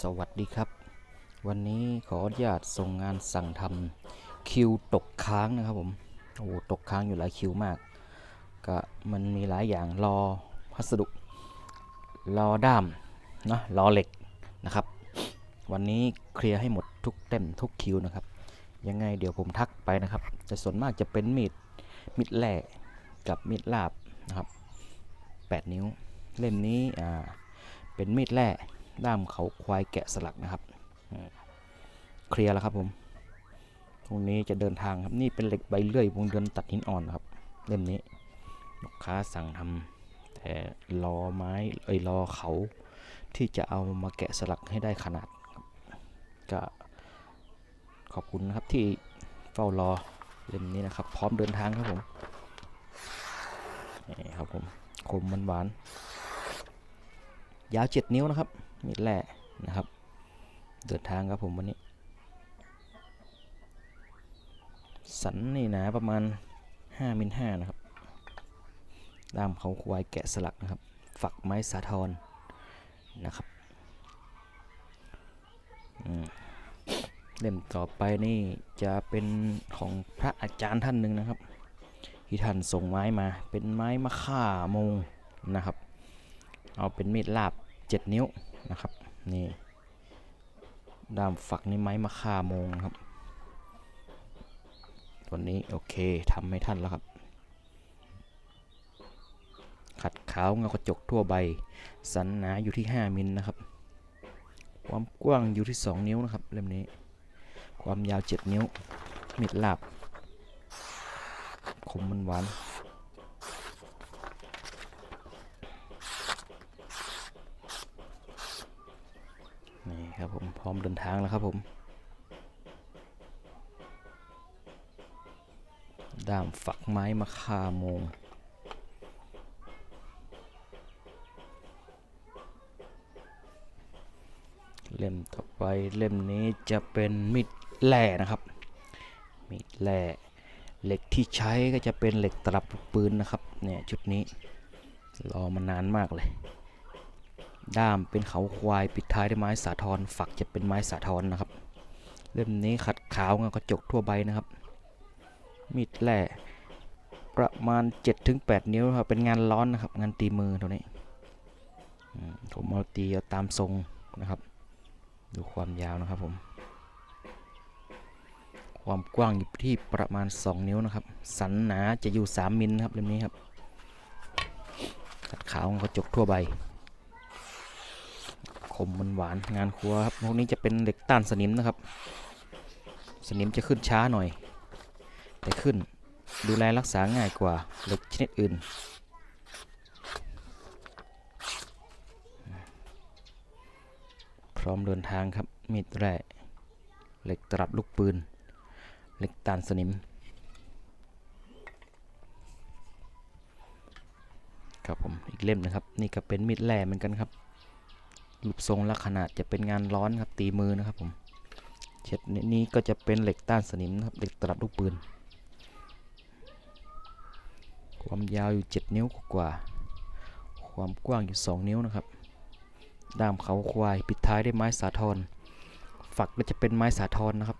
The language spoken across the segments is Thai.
สวัสดีครับ วันนี้ขออนุญาตส่งงานสั่งทำคิวตกค้างนะครับผมโอ้ตกค้างอยู่หลายคิวมาก ก็มันมีหลายอย่างรอพัสดุรอด้ามนะรอเหล็กนะครับ วันนี้เคลียร์ให้หมดทุกเต็มทุกคิวนะครับ ยังไงเดี๋ยวผมทักไปนะครับแต่ส่วนมากจะเป็นมีดมีดแหล่กับมีดลาบนะครับ 8 นิ้ว เล่มนี้อ่าเป็นมีดแหล่ ด้ามเขาควายแกะสลักนะครับเคลียร์แล้วครับผม ตรงนี้จะเดินทางครับนี่เป็นเหล็กใบเลื่อยวงเดือนตัดหินอ่อนครับเล่มนี้ลูกค้าสั่งทำแต่รอไม้เอ้ยรอเขาที่จะเอามาแกะสลักให้ได้ขนาดก็ขอบคุณนะครับที่เฝ้ารอเล่มนี้นะครับ พร้อมเดินทางครับผมนี่ครับผมคมมันหวาน ยาว 7 นิ้วนะครับมีดแหล่นะครับ เดินทางครับผมวันนี้ สันนี่หนาประมาณ5มิล5นะครับด้ามเขาควายแกะสลักนะครับ ฝักไม้สาทรนะครับเล่มต่อไปนี่จะเป็นของพระอาจารย์ท่านหนึ่งนะครับ ที่ท่านส่งไม้มาเป็นไม้มะค่ามงนะครับ เอาเป็นมีดลาบ 7 นิ้วนะครับนี่ด้ามฝักนี่ไม้มะค่ามงครับตัวนี้โอเคทำให้ท่านแล้วครับ ขัดขาวเงากระจกทั่วใบ สันหนาอยู่ที่ 5 มิลนะครับ ความกว้างอยู่ที่ 2 นิ้วนะครับเล่มนี้ ความยาว 7 นิ้วมิดลาบ คมมันหวาน นี่ ครับผมพร้อมเดินทางแล้วครับผม ด้ามฝักไม้มะค่าโมงเล่มต่อไปเล่มนี้จะเป็นมีดแหล่นะครับมีดแหล่เหล็กที่ใช้ก็จะเป็นเหล็กตลับปืนนะครับเนี่ยชุดนี้รอมานานมากเลย ด้ามเป็นเขาควายปิดท้ายด้วยไม้สาทรฝักจะเป็นไม้สาทรนะครับ เล่มนี้ขัดขาวเงากระจกทั่วใบนะครับ มีดแหล่ประมาณ 7-8 นิ้วครับเป็นงานร้อนนะครับ งานตีมือตัวนี้ผมเอาตีเอาตามทรงนะครับ ดูความยาวนะครับผม ความกว้างอยู่ที่ประมาณ 2 นิ้วนะครับ สันหนาจะอยู่ 3 มิลนะครับเล่มนี้ครับขัดขาวกระจกทั่วใบ มมันหวานงานครัวครับพวกนี้จะเป็นเหล็กต้านสนิมนะครับ สนิมจะขึ้นช้าหน่อย แต่ขึ้นดูแลรักษาง่ายกว่าเหล็กชนิดอื่นพร้อมเดินทางครับมีดแร่เหล็กตลับลูกปืน เหล็กตานสนิม ครับผมอีกเล่มนะครับ นี่ก็เป็นมีดแร่เหมือนกันครับ รูปทรงและขนาดจะเป็นงานร้อนครับตีมือนะครับผมเช็ดนี้ก็จะเป็นเหล็กต้านสนิมนะครับเหล็กตลับลูกปืน ความยาวอยู่ 7 นิ้วกว่า ความกว้างอยู่ 2 นิ้วนะครับ ด้ามเขาควายปิดท้ายด้วยไม้สาทรฝักก็จะเป็นไม้สาทรนะครับ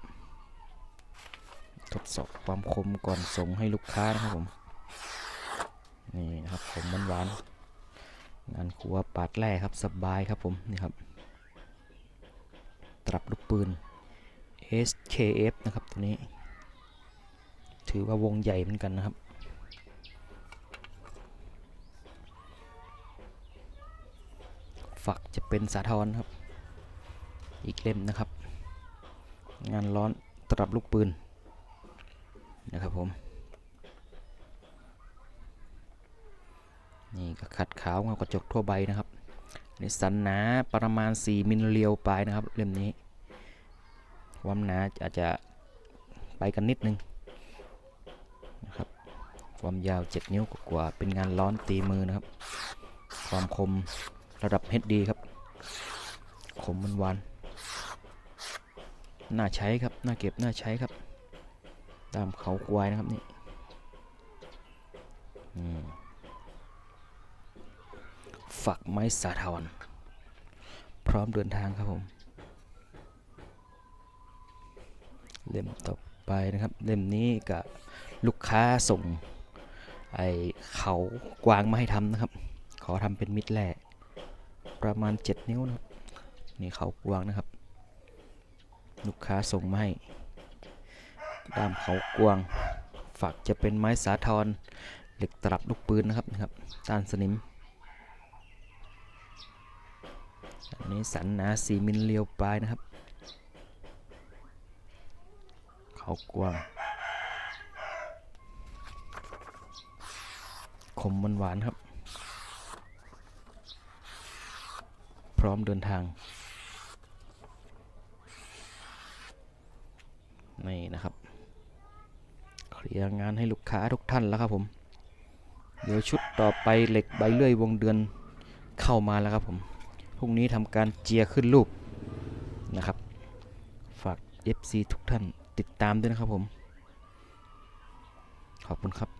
ทดสอบความคมก่อนส่งให้ลูกค้านะครับผม นี่นะครับผมมันหวานๆ งานครัวปาดแร่ครับสบายครับผมนี่ครับ ตรับลูกปืน SKF นะครับตัวนี้ ถือว่าวงใหญ่เหมือนกันนะครับ ฝักจะเป็นสาทรครับ อีกเล่มนะครับ งานร้อนตรับลูกปืนนะครับผม นี่ก็ขัดขาวเงากระจกทั่วใบนะครับนี่สันหนาประมาณ 4 มิลเลียวปลายนะครับเล่มนี้ความหนาอาจจะไปกันนิดนึงนะครับความยาว 7 นิ้วกว่าเป็นงานร้อนตีมือนะครับ ความคมระดับ HD ครับขมมันวานน่าใช้ครับน่าเก็บน่าใช้ครับตามเขาควายนะครับนี่อืม ฝักไม้สาทรพพร้อมเดินทางครับผม เล่มต่อไปนะครับ เล่มนี้กับลูกค้าส่ง ไอเขากวางมาให้ทำนะครับ ขอทำเป็นมิดแร่ประมาณ 7 นิ้วนะครับนี่เขากวางนะครับ ลูกค้าส่งมาให้ด้ามเขากวาง ฝักจะเป็นไม้สาทรเหล็กตลับลูกปืนนะครับนะครับต้านสนิม อันนี้สันหนาสีมิลเลียวปลายนะครับ เขากวางคมหวานครับ พร้อมเดินทาง นี่นะครับ เคลียร์งานให้ลูกค้าทุกท่านแล้วครับผม เดี๋ยวชุดต่อไปเหล็กใบเลื่อยวงเดือนเข้ามาแล้วครับผม พรุ่งนี้ทำการเจียขึ้นรูปนะครับ ฝาก FC ทุกท่านติดตามด้วยนะครับผม ขอบคุณครับ